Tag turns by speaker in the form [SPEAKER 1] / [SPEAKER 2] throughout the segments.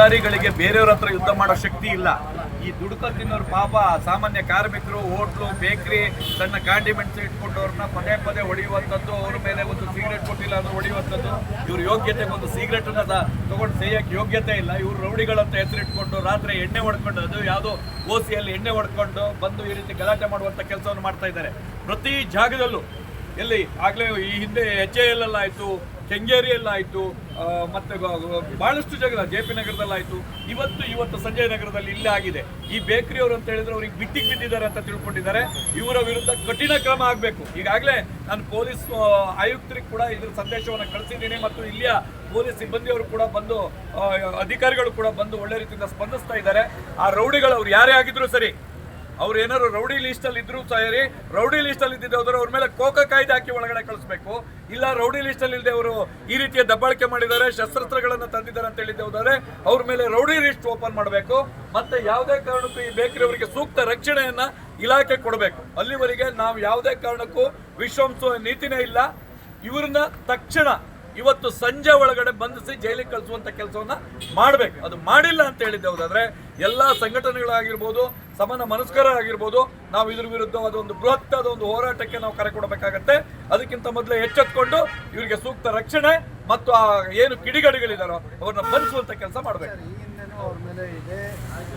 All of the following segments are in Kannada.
[SPEAKER 1] ಉದಾರಿಗಳಿಗೆ ಬೇರೆಯವ್ರ ಹತ್ರ ಯುದ್ಧ ಮಾಡೋ ಶಕ್ತಿ ಇಲ್ಲ. ಈ ದುಡ್ಕ ತಿನ್ನೋರು ಪಾಪ ಸಾಮಾನ್ಯ ಕಾರ್ಮಿಕರು, ಹೋಟ್ಲು, ಬೇಕ್ರಿ, ಸಣ್ಣ ಕಾಂಡಿಮೆಂಟ್ಸ್ ಇಟ್ಕೊಂಡವ್ರನ್ನ ಪದೇ ಪದೇ ಹೊಡೆಯುವಂಥದ್ದು, ಅವ್ರ ಮೇಲೆ ಒಂದು ಸಿಗರೆಟ್ ಕೊಟ್ಟಿಲ್ಲ ಅಂದ್ರೆ ಹೊಡೆಯುವಂಥದ್ದು. ಇವ್ರ ಯೋಗ್ಯತೆಗೆ ಒಂದು ಸಿಗರೆಟ್ ಅನ್ನ ತಗೊಂಡು ಸೇಯಕ್ಕೆ ಯೋಗ್ಯತೆ ಇಲ್ಲ. ಇವ್ರು ರೌಡಿಗಳಂತ ಹೆಸರಿಟ್ಕೊಂಡು ರಾತ್ರಿ ಎಣ್ಣೆ ಹೊಡ್ಕೊಂಡು, ಅದು ಯಾವುದೋ ಓಸಿಯಲ್ಲಿ ಎಣ್ಣೆ ಹೊಡ್ಕೊಂಡು ಬಂದು ಈ ರೀತಿ ಗಲಾಟೆ ಮಾಡುವಂಥ ಕೆಲಸವನ್ನು ಮಾಡ್ತಾ ಇದ್ದಾರೆ. ಪ್ರತಿ ಜಾಗದಲ್ಲೂ ಎಲ್ಲಿ? ಆಗಲೇ ಈ ಹಿಂದೆ ಎಚ್ ಎ ಎಲ್ ಆಯ್ತು ಕೆಂಗೇರಿಯಲ್ಲಾಯ್ತು ಮತ್ತೆ ಗ- ಗ- ಬಹಳಷ್ಟು ಜಾಗ ಜೆ ಪಿ ನಗರದಲ್ಲಾಯಿತು. ಇವತ್ತು ಇವತ್ತು ಸಂಜಯ್ ನಗರದಲ್ಲಿ ಇಲ್ಲೇ ಆಗಿದೆ. ಈ ಬೇಕರಿ ಅವರು ಅಂತ ಹೇಳಿದ್ರೆ ಅವ್ರಿಗೆ ಬಿಟ್ಟಿಗೆ ಬಿದ್ದಿದ್ದಾರೆ ಅಂತ ತಿಳ್ಕೊಂಡಿದ್ದಾರೆ. ಇವರ ವಿರುದ್ಧ ಕಠಿಣ ಕ್ರಮ ಆಗಬೇಕು. ಈಗಾಗಲೇ ನಾನು ಪೊಲೀಸ್ ಆಯುಕ್ತರಿಗೆ ಕೂಡ ಇದ್ರ ಸಂದೇಶವನ್ನು ಕಳಿಸಿದ್ದೀನಿ ಮತ್ತು ಇಲ್ಲಿಯ ಪೊಲೀಸ್ ಸಿಬ್ಬಂದಿಯವರು ಕೂಡ ಬಂದು ಅಧಿಕಾರಿಗಳು ಕೂಡ ಬಂದು ಒಳ್ಳೆ ರೀತಿಯಿಂದ ಸ್ಪಂದಿಸ್ತಾ ಇದ್ದಾರೆ. ಆ ರೌಡಿಗಳು ಅವ್ರು ಯಾರೇ ಆಗಿದ್ರು ಸರಿ ಅವ್ರು ಏನಾದ್ರು ರೌಡಿ ಲಿಸ್ಟ್ ಅಲ್ಲಿ ಇದ್ರು ಸರಿ ರೌಡಿ ಲಿಸ್ಟ್ ಅಲ್ಲಿ ಇದ್ದಿದ್ದವ್ರು ಅವ್ರ ಮೇಲೆ ಕೋಕ ಕಾಯ್ದೆ ಹಾಕಿ ಒಳಗಡೆ ಕಳಿಸ್ಬೇಕು. ಇಲ್ಲ ರೌಡಿ ಲಿಸ್ಟ್ ಅಲ್ಲಿ ಇಲ್ಲದೆ ಅವರು ಈ ರೀತಿಯ ದಬ್ಬಾಳಿಕೆ ಮಾಡಿದ್ದಾರೆ, ಶಸ್ತ್ರಾಸ್ತ್ರಗಳನ್ನು ತಂದಿದ್ದಾರೆ ಅಂತ ಹೇಳಿದ್ದೆ ಹೋದರೆ ಅವ್ರ ಮೇಲೆ ರೌಡಿ ಲಿಸ್ಟ್ ಓಪನ್ ಮಾಡಬೇಕು. ಮತ್ತೆ ಯಾವುದೇ ಕಾರಣಕ್ಕೂ ಈ ಬೇಕರಿ ಅವರಿಗೆ ಸೂಕ್ತ ರಕ್ಷಣೆಯನ್ನ ಇಲಾಖೆ ಕೊಡಬೇಕು. ಅಲ್ಲಿವರೆಗೆ ನಾವು ಯಾವುದೇ ಕಾರಣಕ್ಕೂ ವಿಶ್ವಂಸುವ ನೀತಿನೇ ಇಲ್ಲ. ಇವ್ರನ್ನ ತಕ್ಷಣ ಇವತ್ತು ಸಂಜೆ ಒಳಗಡೆ ಬಂಧಿಸಿ ಜೈಲಿಗೆ ಕಳಿಸುವಂತ ಕೆಲಸವನ್ನ ಮಾಡಬೇಕು. ಅದು ಮಾಡಿಲ್ಲ ಅಂತ ಹೇಳಿದ್ದೆ ಹೌದಾದ್ರೆ ಎಲ್ಲಾ ಸಂಘಟನೆಗಳಾಗಿರ್ಬೋದು ಸಮಾನ ಮನಸ್ಕರಾಗಿರ್ಬೋದು ನಾವು ಇದ್ರ ವಿರುದ್ಧವಾದ ಒಂದು ಬೃಹತ್ತಾದ ಒಂದು ಹೋರಾಟಕ್ಕೆ ನಾವು ಕರೆ ಕೊಡಬೇಕಾಗತ್ತೆ. ಅದಕ್ಕಿಂತ ಮೊದಲೇ ಎಚ್ಚೆತ್ಕೊಂಡು ಇವರಿಗೆ ಸೂಕ್ತ ರಕ್ಷಣೆ ಮತ್ತು ಆ ಏನು ಕಿಡಿಗಡಿಗಳಿದಾರೋ ಅವ್ರನ್ನ ಬಂಧಿಸುವಂತ ಕೆಲಸ ಮಾಡಬೇಕು.
[SPEAKER 2] ಈ ಹಿಂದೆನೂ ಅವ್ರ ಮೇಲೆ ಇದೆ.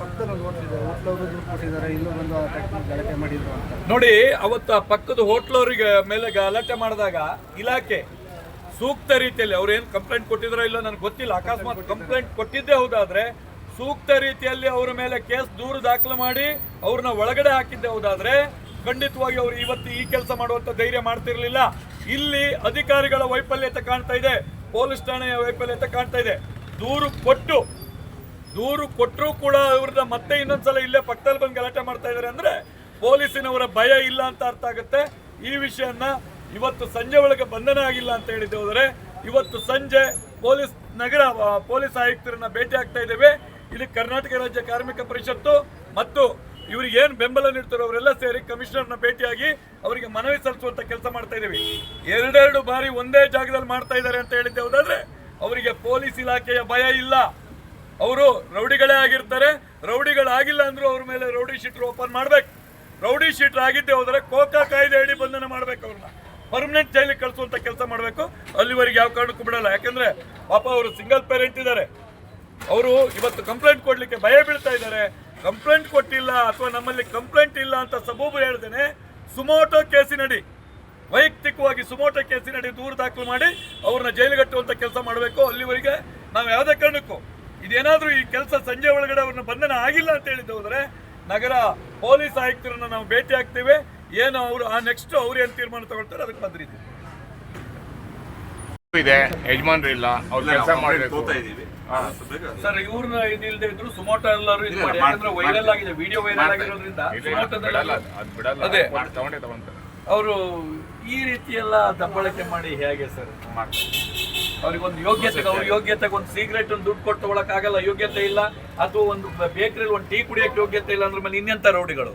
[SPEAKER 2] ಪಕ್ಕದಲ್ಲಿ ಒಂದು ಹೋಟ್ಲಿದೆ ಹೋಟ್ಲವರು ದುಡ್ಡು ಕೊಟ್ಟಿದ್ದಾರೆ ಇಲ್ಲೂ ಬಂದು ಅಟ್ಯಾಕ್ ಗಲಾಟೆ ಮಾಡಿದ್ರು ಅಂತ.
[SPEAKER 1] ನೋಡಿ ಅವತ್ತು ಆ ಪಕ್ಕದ ಹೋಟ್ಲವರಿಗೆ ಮೇಲೆ ಗಲಾಟೆ ಮಾಡಿದಾಗ ಇಲಾಖೆ ಸೂಕ್ತ ರೀತಿಯಲ್ಲಿ ಅವ್ರು ಏನು ಕಂಪ್ಲೇಂಟ್ ಕೊಟ್ಟಿದ್ರೋ ಇಲ್ಲ ನನಗೆ ಗೊತ್ತಿಲ್ಲ. ಅಕಸ್ಮಾತ್ ಕಂಪ್ಲೇಂಟ್ ಕೊಟ್ಟಿದ್ದೇ ಹೌದಾದ್ರೆ ಸೂಕ್ತ ರೀತಿಯಲ್ಲಿ ಅವರ ಮೇಲೆ ಕೇಸ್ ದೂರು ದಾಖಲು ಮಾಡಿ ಅವ್ರನ್ನ ಒಳಗಡೆ ಹಾಕಿದ್ದೆ ಹೌದಾದ್ರೆ ಖಂಡಿತವಾಗಿ ಅವರು ಇವತ್ತು ಈ ಕೆಲಸ ಮಾಡುವಂತ ಧೈರ್ಯ ಮಾಡ್ತಿರ್ಲಿಲ್ಲ. ಇಲ್ಲಿ ಅಧಿಕಾರಿಗಳ ವೈಫಲ್ಯತೆ ಕಾಣ್ತಾ ಇದೆ. ಪೊಲೀಸ್ ಠಾಣೆಯ ವೈಫಲ್ಯತೆ ಕಾಣ್ತಾ ಇದೆ. ದೂರು ಕೊಟ್ಟು ದೂರು ಕೊಟ್ಟರೂ ಕೂಡ ಅವ್ರನ್ನ ಮತ್ತೆ ಇನ್ನೊಂದ್ಸಲ ಇಲ್ಲೇ ಪಕ್ಕದಲ್ಲಿ ಬಂದು ಗಲಾಟೆ ಮಾಡ್ತಾ ಇದ್ದಾರೆ ಅಂದ್ರೆ ಪೊಲೀಸಿನವರ ಭಯ ಇಲ್ಲ ಅಂತ ಅರ್ಥ ಆಗುತ್ತೆ. ಈ ವಿಷಯನ ಇವತ್ತು ಸಂಜೆ ಒಳಗೆ ಬಂಧನ ಆಗಿಲ್ಲ ಅಂತ ಹೇಳಿದ್ದೆ ಹೋದರೆ, ಇವತ್ತು ಸಂಜೆ ಪೊಲೀಸ್ ನಗರ ಪೊಲೀಸ್ ಆಯುಕ್ತರನ್ನ ಭೇಟಿ ಆಗ್ತಾ ಇದ್ದೇವೆ. ಇಲ್ಲಿ ಕರ್ನಾಟಕ ರಾಜ್ಯ ಕಾರ್ಮಿಕ ಪರಿಷತ್ತು ಮತ್ತು ಇವ್ರಿಗೆ ಏನು ಬೆಂಬಲ ನೀಡ್ತಾರೋ ಅವರೆಲ್ಲ ಸೇರಿ ಕಮಿಷನರ್ನ ಭೇಟಿಯಾಗಿ ಅವರಿಗೆ ಮನವಿ ಸಲ್ಲಿಸುವಂತ ಕೆಲಸ ಮಾಡ್ತಾ ಇದ್ದೀವಿ. ಎರಡೆರಡು ಬಾರಿ ಒಂದೇ ಜಾಗದಲ್ಲಿ ಮಾಡ್ತಾ ಇದ್ದಾರೆ ಅಂತ ಹೇಳಿದ್ದೆ ಹೋದಾದ್ರೆ, ಅವರಿಗೆ ಪೊಲೀಸ್ ಇಲಾಖೆಯ ಭಯ ಇಲ್ಲ. ಅವರು ರೌಡಿಗಳೇ ಆಗಿರ್ತಾರೆ. ರೌಡಿಗಳಾಗಿಲ್ಲ ಅಂದ್ರೂ ಅವ್ರ ಮೇಲೆ ರೌಡಿ ಶೀಟರ್ ಓಪನ್ ಮಾಡ್ಬೇಕು. ರೌಡಿ ಶೀಟರ್ ಆಗಿದ್ದೆ ಹೋದರೆ ಕೋಕಾ ಕಾಯ್ದೆ ಅಡಿ ಬಂಧನ ಮಾಡ್ಬೇಕು ಅವ್ರನ್ನ ಪರ್ಮನೆಂಟ್ ಜೈಲಿಗೆ ಕಳಿಸುವಂತ ಕೆಲಸ ಮಾಡಬೇಕು. ಅಲ್ಲಿವರೆಗೆ ಯಾವ ಕಾರಣಕ್ಕೂ ಬಿಡಲ್ಲ. ಯಾಕಂದ್ರೆ ಪಾಪ ಅವರು ಸಿಂಗಲ್ ಪೇರೆಂಟ್ ಇದ್ದಾರೆ. ಅವರು ಇವತ್ತು ಕಂಪ್ಲೇಂಟ್ ಕೊಡ್ಲಿಕ್ಕೆ ಭಯ ಬೀಳ್ತಾ ಇದ್ದಾರೆ. ಕಂಪ್ಲೇಂಟ್ ಕೊಟ್ಟಿಲ್ಲ ಅಥವಾ ನಮ್ಮಲ್ಲಿ ಕಂಪ್ಲೇಂಟ್ ಇಲ್ಲ ಅಂತ ಸಬೂಬು ಹೇಳ್ದೇನೆ ಸುಮೋಟೋ ಕೇಸಿನಡಿ. ವೈಯಕ್ತಿಕವಾಗಿ ಸುಮೋಟೋ ಕೇಸಿನಡಿ ದೂರು ದಾಖಲು ಮಾಡಿ ಅವ್ರನ್ನ ಜೈಲಿಗಟ್ಟುವಂತ ಕೆಲಸ ಮಾಡಬೇಕು. ಅಲ್ಲಿವರೆಗೆ ನಾವು ಯಾವುದೇ ಕಾರಣಕ್ಕೂ ಇದೇನಾದರೂ ಈ ಕೆಲಸ ಸಂಜೆ ಒಳಗಡೆ ಅವ್ರನ್ನ ಬಂಧನ ಆಗಿಲ್ಲ ಅಂತ ಹೇಳಿದ್ದು ಹೋದರೆ ನಗರ ಪೊಲೀಸ್ ಆಯುಕ್ತರನ್ನ ನಾವು ಭೇಟಿ ಆಗ್ತೇವೆ. ಏನು ಅವರು ಆ ನೆಕ್ಸ್ಟ್ ಅವ್ರು ಏನು ತೀರ್ಮಾನ ತಗೊಳ್ತಾರೆ ಅದಕ್ಕೆ ಬಂದ್ರಿ
[SPEAKER 3] ಇದೆ ಯಜಮಾನ್ರು ಇಲ್ಲ ಅವ್ರು ಕೆಲಸ ಮಾಡಬೇಕು.
[SPEAKER 1] ಸರ್ ಇವ್ರನ್ನ ಇದಿಲ್ಲದೆ ಇದ್ರು ಸುಮೋಟೋ ಎಲ್ಲರೂ ಇದು ಮಾಡಿ. ಯಾಕಂದ್ರೆ ವೈರಲ್ ಆಗಿದೆ ವಿಡಿಯೋ ವೈರಲ್ ಆಗಿರೋದ್ರಿಂದ ಸುಮೋಟೋದಲ್ಲಿ
[SPEAKER 3] ಅದೇ. ಅವ್ರು ತಗೊಂಡೇ ತಗೊಂತಾರೆ
[SPEAKER 1] ಅವರು ಈ ರೀತಿ ಎಲ್ಲ ದಬ್ಬಳಕೆ ಮಾಡಿ ಹೇಗೆ ಸರ್? ಅವ್ರಿಗೊಂದು ಯೋಗ್ಯತೆ ಅವ್ರ ಯೋಗ್ಯತೆಗೆ ಒಂದು ಸಿಗರೇಟ್ ಒಂದು ದುಡ್ಡು ಕೊಟ್ಟು ತಗೊಳಕ್ ಆಗಲ್ಲ ಯೋಗ್ಯತೆ ಇಲ್ಲ. ಅಥವಾ ಒಂದು ಬೇಕರಿಲಿ ಒಂದು ಟೀ ಕುಡಿಯಕ್ಕೆ ಯೋಗ್ಯತೆ ಇಲ್ಲ ಅಂದ್ರೆ ಮೇಲೆ ಇನ್ನೆಂತ ರೌಡಿಗಳು.